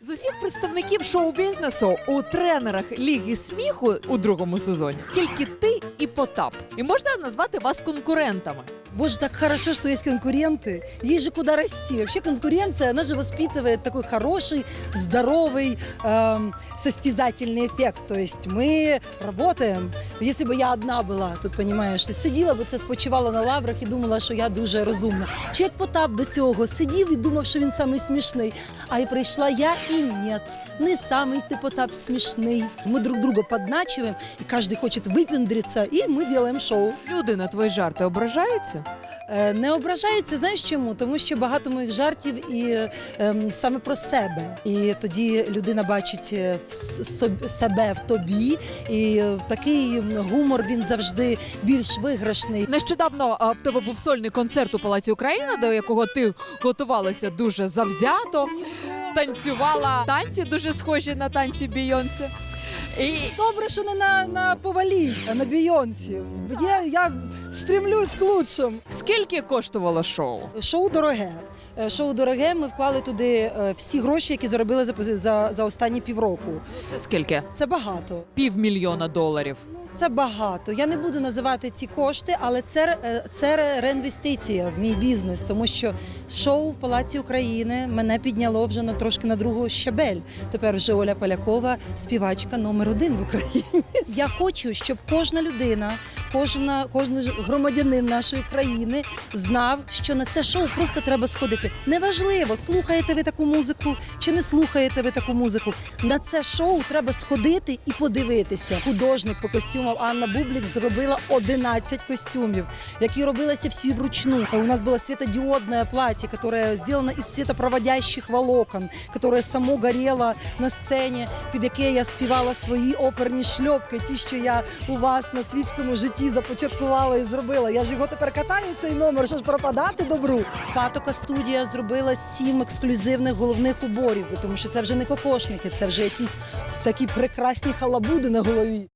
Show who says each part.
Speaker 1: З усіх представників шоу-бізнесу у тренерах Ліги сміху у другому сезоні тільки ти і Потап. І можна назвати вас конкурентами.
Speaker 2: Боже, так хорошо, что есть конкуренты. Есть же куда расти. Вообще конкуренция, она же воспитывает такой хороший, здоровый, эм, состязательный эффект. То есть мы работаем. Если бы я одна була, тут понимаєш, ти сиділа б це спочивала на лаврах і думала, що я дуже розумна. Чи як Потап до цього сидів і думав, що він самий смішний. А і прийшла я і ні, не самий ти Потап смішний. Ми друг друга подначиваем, і кожен хоче випендритися, і ми робимо шоу.
Speaker 1: Люди на твої жарти ображаються.
Speaker 2: Е, Не ображаються, знаєш чому? Тому що багато моїх жартів і ем, саме про себе. І тоді людина бачить е, в с- соб- себе в тобі, і е, такий гумор він завжди більш виграшний.
Speaker 1: Нещодавно а, в тебе був сольний концерт у Палаці Україна, до якого ти готувалася дуже завзято, танцювала танці дуже схожі на танці Бійонсе. І
Speaker 2: Добре, що не на, на повалі, а на Бійонсі. Я, я стремлюсь к лучшим.
Speaker 1: скільки коштувало шоу?
Speaker 2: Шоу дороге. Е, Шоу дороге. Ми вклали туди е, всі гроші, які заробили за, за, за останні півроку.
Speaker 1: Це скільки?
Speaker 2: Це багато.
Speaker 1: Півмільйона доларів.
Speaker 2: Це багато. Я не буду називати ці кошти, але це, е, це реінвестиція в мій бізнес, тому що шоу в Палаці України мене підняло вже на трошки на другу щабель. Тепер вже Оля Полякова, співачка номер один в Україні. Я хочу, щоб кожна людина, кожна, кожен громадянин нашої країни знав, що на це шоу просто треба сходити. Неважливо, слухаєте ви таку музику чи не слухаєте ви таку музику. На це шоу треба сходити і подивитися. Художник по костюмам Анна Бублік зробила 11 костюмів, які робилися всі вручну. У нас було світодіодне плаття, яке зроблено із світопроводящих волокон, яке само горіло на сцені, під яке я співала свої оперні шльопки, ті, що я у вас на світському житті започаткувала і зробила. Я ж його тепер катаю цей номер, що ж пропадати добру. Патока студія зробила сім ексклюзивних головних уборів, тому що це вже не кокошники, це вже якісь такі прекрасні халабуди на голові.